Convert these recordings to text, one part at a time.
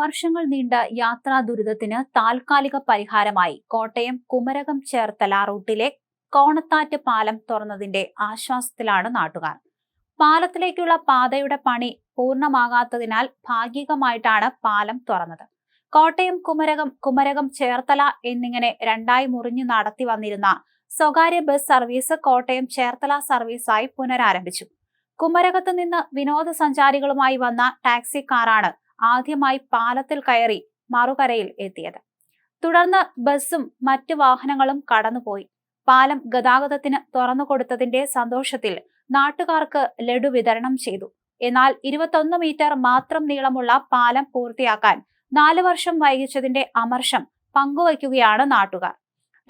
വർഷങ്ങൾ നീണ്ട യാത്രാ ദുരിതത്തിന് താൽക്കാലിക പരിഹാരമായി കോട്ടയം കുമരകം ചേർത്തല റൂട്ടിലെ കോണത്താറ്റ് പാലം തുറന്നതിന്റെ ആശ്വാസത്തിലാണ് നാട്ടുകാർ. പാലത്തിലേക്കുള്ള പാതയുടെ പണി പൂർണമാകാത്തതിനാൽ ഭാഗികമായിട്ടാണ് പാലം തുറന്നത്. കോട്ടയം കുമരകം കുമരകം ചേർത്തല എന്നിങ്ങനെ രണ്ടായി മുറിഞ്ഞു നടത്തി വന്നിരുന്ന സ്വകാര്യ ബസ് സർവീസ് കോട്ടയം ചേർത്തല സർവീസായി പുനരാരംഭിച്ചു. കുമരകത്ത് നിന്ന് വിനോദസഞ്ചാരികളുമായി വന്ന ടാക്സി കാറാണ് ആദ്യമായി പാലത്തിൽ കയറി മറുകരയിൽ എത്തിയത്. തുടർന്ന് ബസ്സും മറ്റു വാഹനങ്ങളും കടന്നുപോയി. പാലം ഗതാഗതത്തിന് തുറന്നു കൊടുത്തതിന്റെ സന്തോഷത്തിൽ നാട്ടുകാർക്ക് ലഡു വിതരണം ചെയ്തു. എന്നാൽ ഇരുപത്തൊന്ന് മീറ്റർ മാത്രം നീളമുള്ള പാലം പൂർത്തിയാക്കാൻ നാല് വർഷം വൈകിച്ചതിന്റെ അമർഷം പങ്കുവയ്ക്കുകയാണ് നാട്ടുകാർ.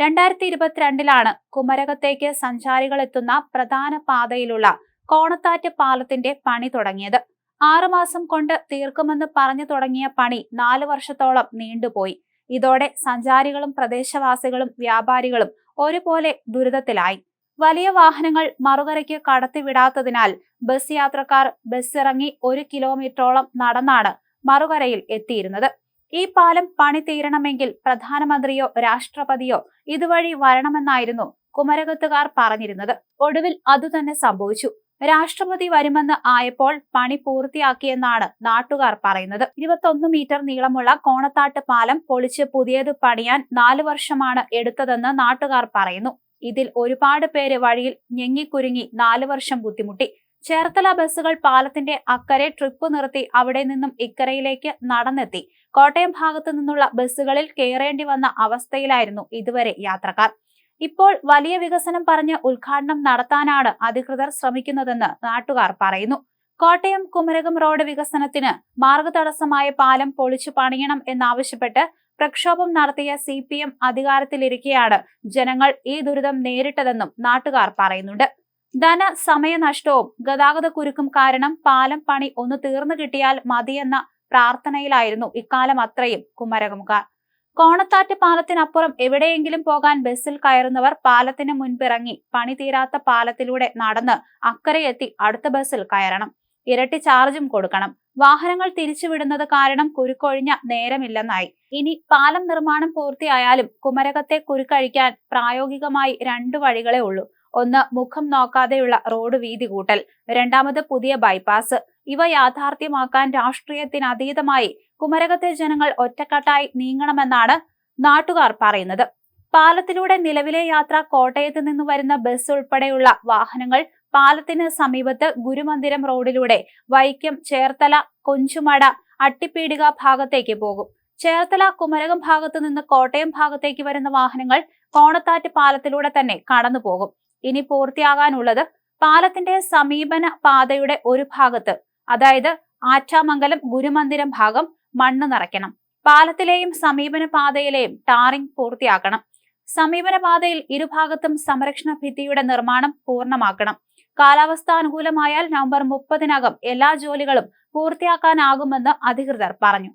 രണ്ടായിരത്തി ഇരുപത്തിരണ്ടിലാണ് കുമരകത്തേക്ക് സഞ്ചാരികൾ എത്തുന്ന പ്രധാന പാതയിലുള്ള കോണത്താറ്റ് പാലത്തിന്റെ പണി തുടങ്ങിയത്. ആറുമാസം കൊണ്ട് തീർക്കുമെന്ന് പറഞ്ഞു തുടങ്ങിയ പണി നാലു വർഷത്തോളം നീണ്ടുപോയി. ഇതോടെ സഞ്ചാരികളും പ്രദേശവാസികളും വ്യാപാരികളും ഒരുപോലെ ദുരിതത്തിലായി. വലിയ വാഹനങ്ങൾ മറുകരയ്ക്ക് കടത്തിവിടാത്തതിനാൽ ബസ് യാത്രക്കാർ ബസ് ഇറങ്ങി ഒരു കിലോമീറ്ററോളം നടന്നാണ് മറുകരയിൽ എത്തിയിരുന്നത്. ഈ പാലം പണി തീരണമെങ്കിൽ പ്രധാനമന്ത്രിയോ രാഷ്ട്രപതിയോ ഇതുവഴി വരണമെന്നായിരുന്നു കുമരകത്തുകാർ പറഞ്ഞിരുന്നത്. ഒടുവിൽ അതുതന്നെ സംഭവിച്ചു. രാഷ്ട്രപതി വരുമെന്ന് ആയപ്പോൾ പണി പൂർത്തിയാക്കിയെന്നാണ് നാട്ടുകാർ പറയുന്നത്. ഇരുപത്തൊന്ന് മീറ്റർ നീളമുള്ള കോണത്താട്ട് പാലം പൊളിച്ച് പുതിയത് പണിയാൻ നാലു വർഷമാണ് എടുത്തതെന്ന് നാട്ടുകാർ പറയുന്നു. ഇതിൽ ഒരുപാട് പേര് വഴിയിൽ ഞെങ്ങിക്കുരുങ്ങി നാലു വർഷം ബുദ്ധിമുട്ടി. ചേർത്തല ബസ്സുകൾ പാലത്തിന്റെ അക്കരെ ട്രിപ്പ് നിർത്തി അവിടെ നിന്നും ഇക്കരയിലേക്ക് നടന്നെത്തി. കോട്ടയം ഭാഗത്തു നിന്നുള്ള ബസ്സുകളിൽ കയറേണ്ടി വന്ന അവസ്ഥയിലായിരുന്നു ഇതുവരെ യാത്രക്കാർ. ഇപ്പോൾ വലിയ വികസനം പറഞ്ഞ് ഉദ്ഘാടനം നടത്താനാണ് അധികൃതർ ശ്രമിക്കുന്നതെന്ന് നാട്ടുകാർ പറയുന്നു. കോട്ടയം കുമരകം റോഡ് വികസനത്തിന് മാർഗതടസ്സമായ പാലം പൊളിച്ചു പണിയണം എന്നാവശ്യപ്പെട്ട് പ്രക്ഷോഭം നടത്തിയ സി പി എം അധികാരത്തിലിരിക്കെയാണ് ജനങ്ങൾ ഈ ദുരിതം നേരിട്ടതെന്നും നാട്ടുകാർ പറയുന്നുണ്ട്. ധന സമയനഷ്ടവും ഗതാഗത കുരുക്കും കാരണം പാലം പണി ഒന്ന് തീർന്നു കിട്ടിയാൽ മതിയെന്ന പ്രാർത്ഥനയിലായിരുന്നു ഇക്കാലം അത്രയും കുമരകംകാർ. കോണത്താറ്റ് പാലത്തിനപ്പുറം എവിടെയെങ്കിലും പോകാൻ ബസ്സിൽ കയറുന്നവർ പാലത്തിന് മുൻപിറങ്ങി പണി തീരാത്ത പാലത്തിലൂടെ നടന്ന് അക്കരയെത്തി അടുത്ത ബസ്സിൽ കയറണം. ഇരട്ടി ചാർജും കൊടുക്കണം. വാഹനങ്ങൾ തിരിച്ചുവിടുന്നത് കാരണം കുരുക്കൊഴിഞ്ഞ നേരമില്ലെന്നായി. ഇനി പാലം നിർമ്മാണം പൂർത്തിയായാലും കുമരകത്തെ കുരുക്കഴിക്കാൻ പ്രായോഗികമായി രണ്ടു വഴികളേ ഉള്ളൂ. ഒന്ന് മുഖം നോക്കാതെയുള്ള റോഡ് വീതി കൂട്ടൽ രണ്ടാമത് പുതിയ ബൈപ്പാസ് ഇവ യാഥാർത്ഥ്യമാക്കാൻ രാഷ്ട്രീയത്തിനതീതമായി കുമരകത്തെ ജനങ്ങൾ ഒറ്റക്കെട്ടായി നീങ്ങണമെന്നാണ് നാട്ടുകാർ പറയുന്നത്. പാലത്തിലൂടെ നിലവിലെ യാത്ര കോട്ടയത്ത് നിന്ന് വരുന്ന ബസ് ഉൾപ്പെടെയുള്ള വാഹനങ്ങൾ പാലത്തിന് സമീപത്ത് ഗുരുമന്ദിരം റോഡിലൂടെ വൈക്കം ചേർത്തല കൊഞ്ചുമട അട്ടിപ്പീടിക ഭാഗത്തേക്ക് പോകും. ചേർത്തല കുമരകം ഭാഗത്തു നിന്ന് കോട്ടയം ഭാഗത്തേക്ക് വരുന്ന വാഹനങ്ങൾ കോണത്താറ്റ് പാലത്തിലൂടെ തന്നെ കടന്നു പോകും ഇനി പൂർത്തിയാകാനുള്ളത് പാലത്തിന്റെ സമീപന പാതയുടെ ഒരു ഭാഗത്ത് അതായത് ആറ്റാമംഗലം ഗുരുമന്ദിരം ഭാഗം മണ്ണ് നിറയ്ക്കണം. പാലത്തിലെയും സമീപന പാതയിലെയും ടാറിംഗ് പൂർത്തിയാക്കണം. സമീപന പാതയിൽ ഇരുഭാഗത്തും സംരക്ഷണ ഭിത്തിയുടെ നിർമ്മാണം പൂർണമാക്കണം. കാലാവസ്ഥാനുകൂലമായാൽ നവംബർ മുപ്പതിനകം എല്ലാ ജോലികളും പൂർത്തിയാക്കാനാകുമെന്ന് അധികൃതർ പറഞ്ഞു.